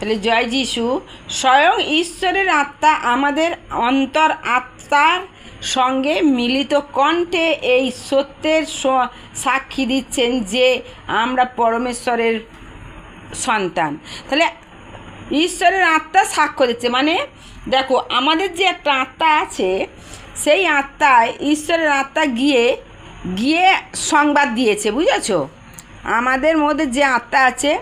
তাহলে জয় যিশু। স্বয়ং ঈশ্বরের আত্মা আমাদের অন্তর আত্মার সঙ্গে মিলিত কণ্ঠে এই সত্যের সাক্ষী দিচ্ছেন যে আমরা পরমেশ্বরের সন্তান। তাহলে ঈশ্বরের আত্মা সাক্ষ্য দিচ্ছে মানে দেখো, আমাদের যে একটা আত্মা আছে, সেই আত্মায় ঈশ্বরের আত্মা গিয়ে গিয়ে সংবাদ দিয়েছে, বুঝেছ? আমাদের মধ্যে যে আত্মা আছে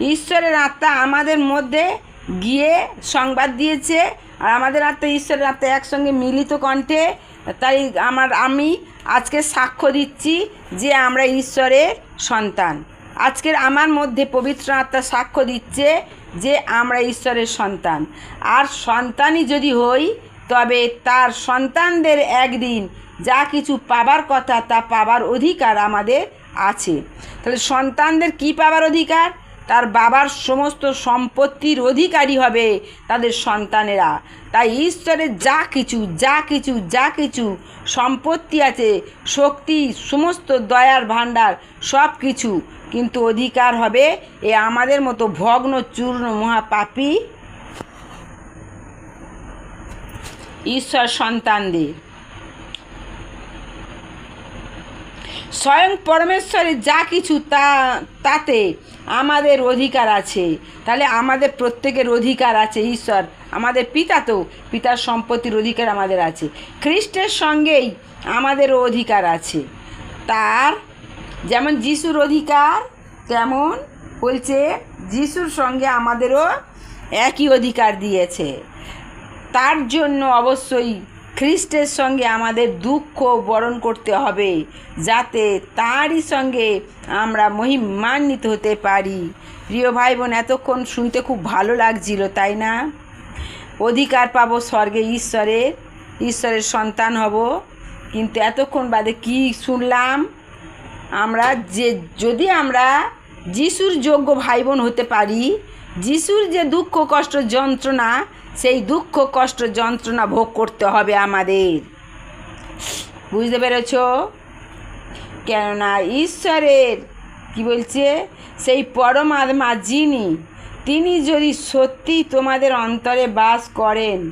ঈশ্বরের আত্মা আমাদের মধ্যে গিয়ে সংবাদ দিয়েছে, আর আমাদের আত্মা ঈশ্বরের আত্মা একসঙ্গে মিলিত কণ্ঠে, তাই আমার, আমি আজকে সাক্ষ্য দিচ্ছি যে আমরা ঈশ্বরের সন্তান। আজকের আমার মধ্যে পবিত্র আত্মা সাক্ষ্য দিচ্ছে যে আমরা ঈশ্বরের সন্তান। আর সন্তানই যদি হই, তবে তার সন্তানদের একদিন যা কিছু পাবার কথা তা পাবার অধিকার আমাদের আছে। তাহলে সন্তানদের কি পাবার অধিকার? তার বাবার সমস্ত সম্পত্তির অধিকারী হবে তাদের সন্তানেরা। তাই ঈশ্বরের যা কিছু যা কিছু যা কিছু সম্পত্তি আছে, শক্তি, সমস্ত দয়ার ভাণ্ডার, সব কিছু। কিন্তু অধিকার হবে এ আমাদের মতো ভগ্ন, চূর্ণ মহাপাপী ঈশ্বর সন্তানদের। স্বয়ং পরমেশ্বরের যা কিছু তা, তাতে আমাদের অধিকার আছে। তাহলে আমাদের প্রত্যেকের অধিকার আছে, ঈশ্বর। আমাদের পিতা তো, পিতার সম্পত্তির অধিকার আমাদের আছে। খ্রিস্টের সঙ্গেই আমাদেরও অধিকার আছে। তার যেমন যিশুর অধিকার, তেমন বলছে যিশুর সঙ্গে আমাদেরও একই অধিকার দিয়েছে। তার জন্য অবশ্যই খ্রিস্টের সঙ্গে আমাদের দুঃখ বরণ করতে হবে, যাতে তারই সঙ্গে আমরা মহিমান্বিত হতে পারি। প্রিয় ভাই বোন এতক্ষণ শুনতে খুব ভালো লাগছিল, তাই না? অধিকার পাবো স্বর্গে ঈশ্বরের ঈশ্বরের সন্তান হব। কিন্তু এতক্ষণ বাদে কি শুনলাম? আমরা যে, যদি আমরা যিশুর যোগ্য ভাই বোন হতে পারি, যিশুর যে দুঃখ, কষ্ট, যন্ত্রণা সেই দুঃখ, কষ্ট, যন্ত্রণা ভোগ করতে হবে আমাদের। বুঝতে পেরেছ? কেননা ঈশ্বরের, কি বলছে? সেই পরমাত্মা যিনি, তিনি যদি সত্যি তোমাদের অন্তরে বাস করেন,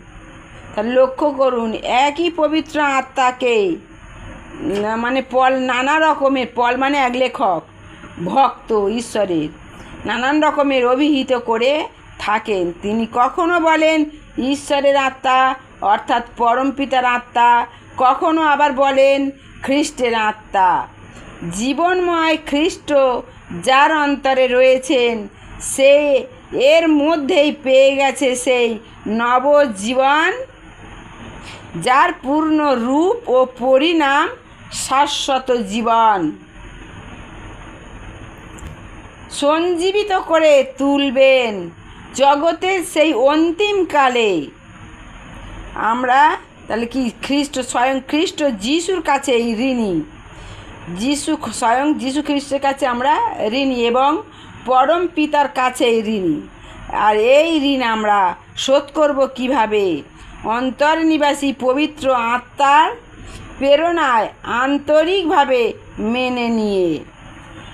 তাহলে লক্ষ্য করুন, একই পবিত্র আত্মাকে মানে পল, নানা রকমের পল মানে এক লেখক, ভক্ত, ঈশ্বরের, নানান রকমের অভিহিত করে থাকেন। তিনি কখনো বলেন, ঈশ্বরের আত্মা অর্থাৎ পরমপিতার আত্মা। কখনো আবার বলেন, খ্রিস্টের আত্মা জীবনময় খ্রিস্ট যার অন্তরে রয়েছেন, সে এর মধ্যেই পেয়ে গেছে সেই নবজীবন, যার পূর্ণ রূপ ও পরিণাম শাশ্বত জীবন। সঞ্জীবিত করে তুলবেন। জগতের সেই অন্তিমকালে আমরা, তাহলে কি খ্রিস্ট, স্বয়ং খ্রিস্ট যিশুর কাছে এই ঋণী? যিশু, স্বয়ং যিশু খ্রিস্টের কাছে আমরা ঋণী এবং পরম পিতার কাছে এই ঋণী। আর এই ঋণ আমরা শোধ করব কীভাবে? অন্তর্নিবাসী পবিত্র আত্মার প্রেরণায় আন্তরিকভাবে মেনে নিয়ে।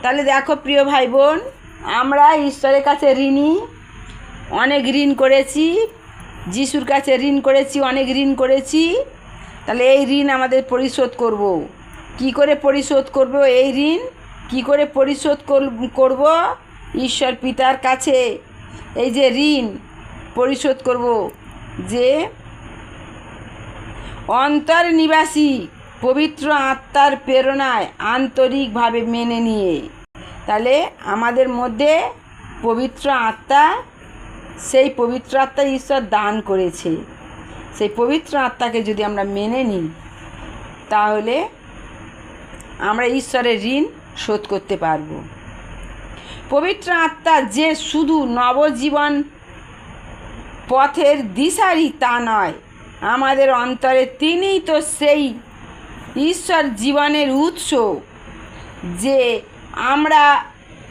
তাহলে দেখো প্রিয় ভাই বোন, আমরা ঈশ্বরের কাছে ঋণী অনেক ঋণ করেছি, যিশুর কাছে ঋণ করেছি, অনেক ঋণ করেছি। তাহলে এই ঋণ আমাদের পরিশোধ করব। কি করে পরিশোধ করব এই ঋণ? কি করে পরিশোধ কর- করব? ঈশ্বর পিতার কাছে। এই যে ঋণ পরিশোধ করব যে অন্তর্নিবাসী পবিত্র আত্মার প্রেরণায় আন্তরিকভাবে মেনে নিয়ে। তাহলে আমাদের মধ্যে পবিত্র আত্মা সেই পবিত্র আত্মা ঈশ্বর দান করেছে। সেই পবিত্র আত্মাকে যদি আমরা মেনে নিই, তাহলে আমরা ঈশ্বরের ঋণ শোধ করতে পারব। পবিত্র আত্মা যে শুধু নবজীবন পথের দিশারি তা নয়, আমাদের অন্তরে তিনিই তো সেই ঈশ্বর জীবনের উৎস, যে আমরা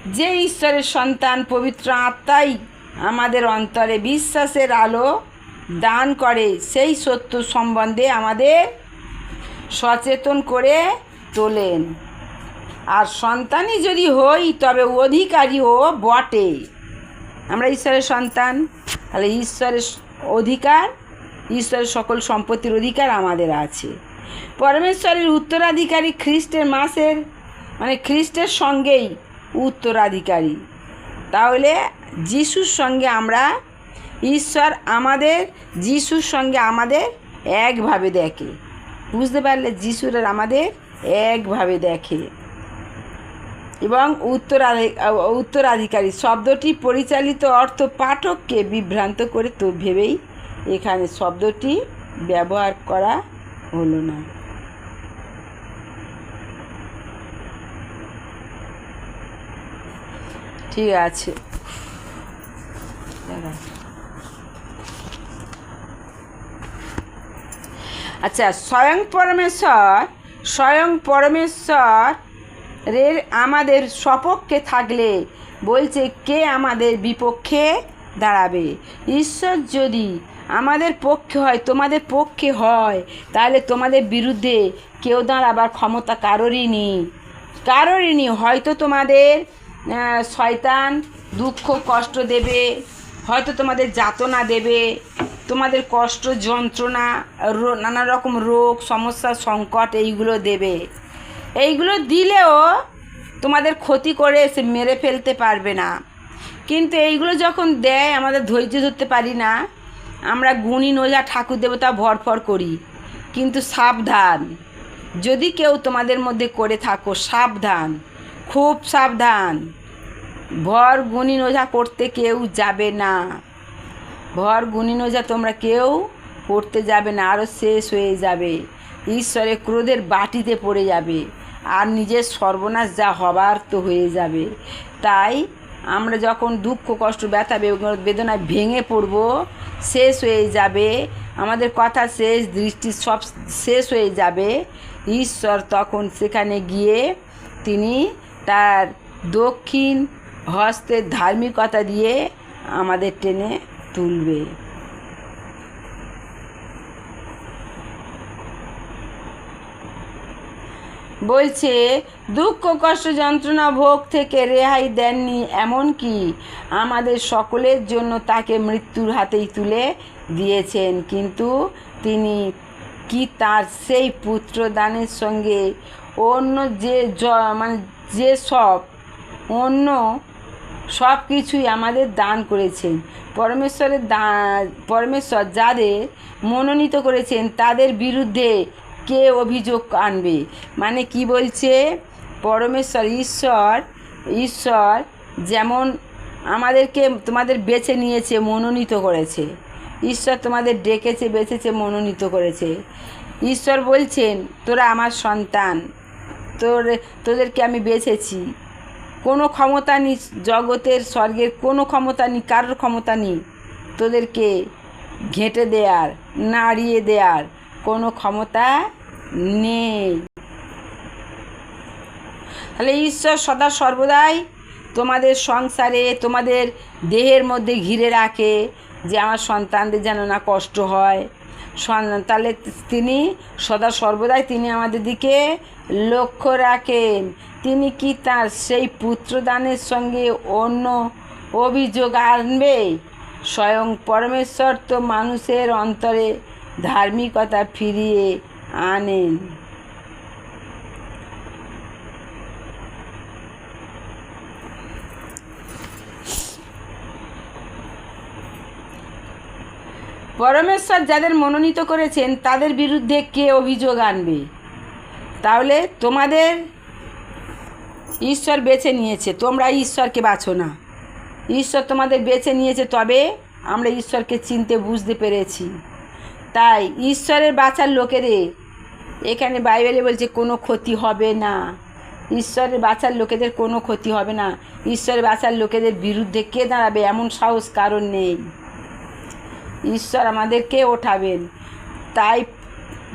যে ঈশ্বরের সন্তান পবিত্র আত্মাই আমাদের অন্তরে বিশ্বাসের আলো দান করে, সেই সত্য সম্বন্ধে আমাদের সচেতন করে তোলেন। আর সন্তানই যদি হই, তবে অধিকারীও বটে। আমরা ঈশ্বরের সন্তান, তাহলে ঈশ্বরের অধিকার, ঈশ্বরের সকল সম্পত্তির অধিকার আমাদের আছে। পরমেশ্বরের উত্তরাধিকারী খ্রিস্টের মাসের মানে খ্রিস্টের সঙ্গেই উত্তরাধিকারী। তাহলে যিশুর সঙ্গে আমরা, ঈশ্বর আমাদের, যিশুর সঙ্গে আমাদের একভাবে দেখে। বুঝতে পারলে যিশুর আমাদের একভাবে দেখে। এবং উত্তরাধি, উত্তরাধিকারী শব্দটি পরিচালিত অর্থ পাঠককে বিভ্রান্ত করে তো ভেবেই এখানে শব্দটি ব্যবহার করা হলো না। ঠিক আছে। আচ্ছা স্বয়ং পরমেশ্বর, স্বয়ং পরমেশ্বরের আমাদের সপক্ষে থাকলে, বলছে, কে আমাদের বিপক্ষে দাঁড়াবে? ঈশ্বর যদি আমাদের পক্ষে হয়, তোমাদের পক্ষে হয়, তাহলে তোমাদের বিরুদ্ধে কেউ দাঁড়াবার ক্ষমতা কারোরই নেই। কারোরই নেই। হয়তো তোমাদের শয়তান দুঃখ কষ্ট দেবে হয়তো তোমাদের যাতনা দেবে, তোমাদের কষ্ট যন্ত্রণা নানা রকম রোগ, সমস্যা, সংকট এইগুলো দেবে। এইগুলো দিলেও তোমাদের ক্ষতি করে সে মেরে ফেলতে পারবে না। কিন্তু এইগুলো যখন দেয়, আমাদের ধৈর্য ধরতে পারি না, আমরা গুণী নোজা ঠাকুর দেবতা ভরফর করি। কিন্তু সাবধান, যদি কেউ তোমাদের মধ্যে করে থাকো, সাবধান, খুব সাবধান। ভর গুণী নোজা করতে কেউ যাবে না। ভর গুণী নোজা তোমরা কেউ করতে যাবে না আরও শেষ হয়ে যাবে। ঈশ্বরের ক্রোধের বাটিতে পড়ে যাবে আর নিজের সর্বনাশ যা হবার তো হয়ে যাবে। তাই আমরা যখন দুঃখ, কষ্ট, ব্যথা বেদনায় ভেঙে পড়ব, শেষ হয়ে যাবে। আমাদের কথা শেষ, দৃষ্টি সব শেষ হয়ে যাবে। ঈশ্বর তখন সেখানে গিয়ে তিনি তার দক্ষিণ হস্তের ধার্মিকতা দিয়ে আমাদের টেনে তুলবে। বলছে, দুঃখ, কষ্ট, যন্ত্রণা, ভোগ থেকে রেহাই দেননি এমনকি আমাদের সকলের জন্য তাকে মৃত্যুর হাতেই তুলে দিয়েছেন। কিন্তু তিনি কি তার সেই পুত্রদানের সঙ্গে অন্য যে মানে যে সব অন্য সব কিছুই আমাদের দান করেছেন। পরমেশ্বরের দা, পরমেশ্বর যাদের মনোনীত করেছেন, তাদের বিরুদ্ধে কে অভিযোগ আনবে? মানে কি বলছে? পরমেশ্বর, ঈশ্বর ঈশ্বর যেমন আমাদেরকে, তোমাদের বেছে নিয়েছে, মনোনীত করেছে। ঈশ্বর তোমাদের ডেকেছে, বেছেছে, মনোনীত করেছে। ঈশ্বর বলছেন, তোরা আমার সন্তান। তোর, তোদেরকে আমি বেছেছি। কোনো ক্ষমতা নেই জগতের স্বর্গের, কোনো ক্ষমতা নেই, কারোর ক্ষমতা নেই। তোদেরকে ঘেঁটে দেয়ার, নাড়িয়ে দেয়ার কোনো ক্ষমতা নেই। তাহলে ঈশ্বর সদা সর্বদাই তোমাদের সংসারে, তোমাদের দেহের মধ্যে ঘিরে রাখে যে আমার সন্তানদের যেন না কষ্ট হয়। তাহলে তিনি সদা সর্বদাই তিনি আমাদের দিকে লক্ষ্য রাখেন। তিনি কি তার সেই পুত্রদানের সঙ্গে অন্য অভিযোগ আনবে? স্বয়ং পরমেশ্বর তো মানুষের অন্তরে ধার্মিকতা ফিরিয়ে আনেন। পরমেশ্বর যাদের মনোনীত করেছেন, তাদের বিরুদ্ধে কে অভিযোগ আনবে? তাহলে তোমাদের ঈশ্বর বেছে নিয়েছে, তোমরা ঈশ্বরকে বাছো না। ঈশ্বর তোমাদের বেছে নিয়েছে, তবে আমরা ঈশ্বরকে চিনতে বুঝতে পেরেছি। তাই ঈশ্বরের বাঁচার লোকেদের, এখানে বাইবেলে বলছে কোনো ক্ষতি হবে না। ঈশ্বরের বাঁচার লোকেদের কোনো ক্ষতি হবে না। ঈশ্বরের বাঁচার লোকেদের বিরুদ্ধে কে দাঁড়াবে এমন সাহস কারণ নেই। ঈশ্বর আমাদেরকে ওঠাবেন। তাই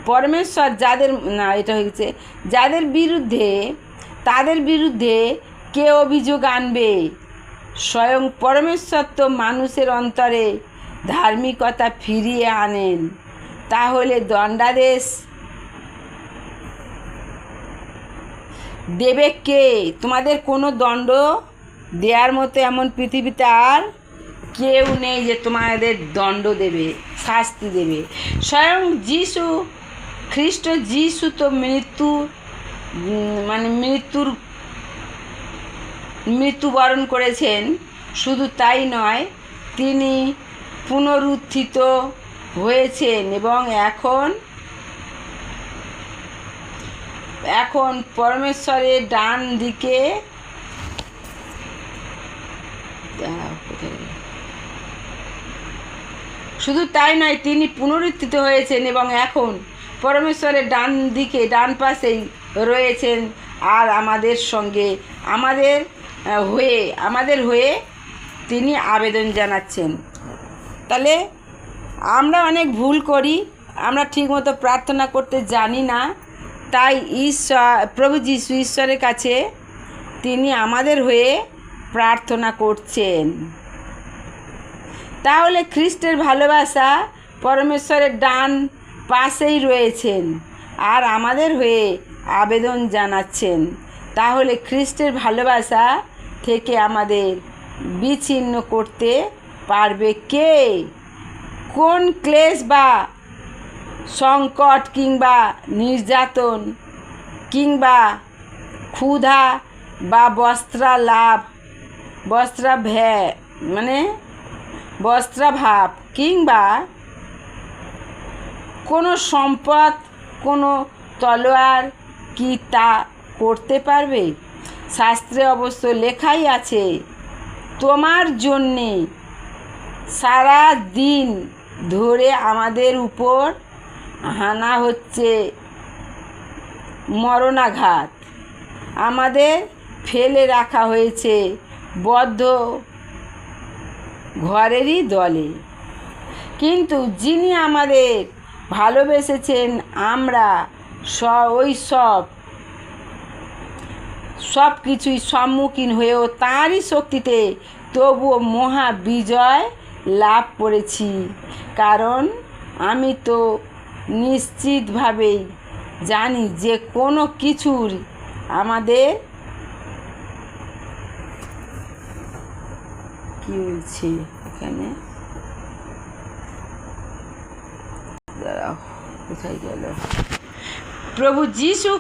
পরমেশ্বর যাদের, না, এটা হয়েছে, যাদের বিরুদ্ধে তাদের বিরুদ্ধে কে অভিযোগ আনবে? স্বয়ং পরমেশ্বর তো মানুষের অন্তরে ধার্মিকতা ফিরিয়ে আনেন। তাহলে দণ্ডাদেশ? দেবে কে? তোমাদের কোনো দণ্ড দেওয়ার মতো এমন পৃথিবীতে আর কেউ নেই যে তোমাদের দণ্ড দেবে, শাস্তি দেবে। স্বয়ং যিশু, খ্রিস্ট যিশু তো মৃত্যু মানে মৃত্যুর, মৃত্যুবরণ করেছেন শুধু তাই নয়, তিনি পুনরুত্থিত হয়েছেন এবং এখন এখন পরমেশ্বরের ডান দিকে? শুধু তাই নয়, তিনি পুনরুত্থিত হয়েছেন এবং এখন পরমেশ্বরের ডান দিকে, ডান পাশেই রয়েছেন আর আমাদের সঙ্গে, আমাদের হয়ে আমাদের হয়ে তিনি আবেদন জানাচ্ছেন। তাহলে আমরা অনেক ভুল করি, আমরা ঠিকমতো প্রার্থনা করতে জানি না, তাই ঈশ্বর, প্রভু যীশু ঈশ্বরের কাছে তিনি আমাদের হয়ে প্রার্থনা করছেন। তাহলে খ্রিস্টের ভালোবাসা পরমেশ্বরের ডান পাশেই রয়েছেন, আর আমাদের হয়ে আবেদন জানাচ্ছেন। তাহলে খ্রিস্টের ভালোবাসা থেকে আমাদের বিচ্ছিন্ন করতে পারবে কে? কোন ক্লেশ বা সংকট কিংবা নির্যাতন কিংবা ক্ষুধা বা বস্ত্রা লাভ বস্ত্রা বস্ত্রাভ্যা মানে বস্ত্রাভাব কিংবা কোনো সম্পদ, কোনো তলোয়ার কি তা করতে পারবে? শাস্ত্রে অবশ্য লেখাই আছে, তোমার জন্যে সারা দিন ধরে আমাদের উপর হানা হচ্ছে মরণাঘাত। আমাদের ফেলে রাখা হয়েছে বদ্ধ ঘরেরই দলে। কিন্তু যিনি আমাদের ভালোবেসেছেন আমরা স ওই সব। সব কিছুই সম্মুখীন হয়েও তাঁরই শক্তিতে তবুও মহা বিজয় লাভ করেছি। কারণ আমি তো নিশ্চিতভাবেই জানি যে কোনো কিছুর আমাদের কি বলছি এখানে? কোথায় গেল? প্রভু যিশু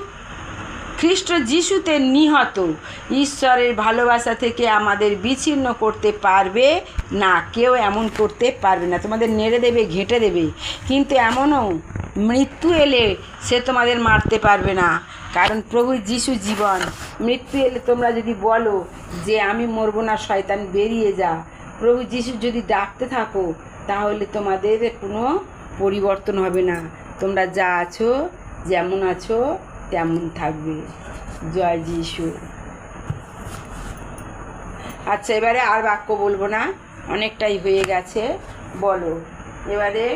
খ্রিস্ট যিশুতে নিহত। ঈশ্বরের ভালোবাসা থেকে আমাদের বিচ্ছিন্ন করতে পারবে না, কেউ এমন করতে পারবে না। তোমাদের নেড়ে দেবে, ঘেঁটে দেবে। কিন্তু এমনও মৃত্যু এলে সে তোমাদের মারতে পারবে না। কারণ প্রভু যিশু জীবন। মৃত্যু এলে তোমরা যদি বলো যে আমি মরবো না, শয়তান বেরিয়ে যা। প্রভু যিশু যদি ডাকতে থাকো, তাহলে তোমাদের কোনো পরিবর্তন হবে না। তোমরা যা আছো যেমন আছো, তেমন থাকবে। জয় যিশু। আচ্ছা এবারে আর বাক্য বলব না। অনেকটাই হয়ে গেছে। বলো, এবারে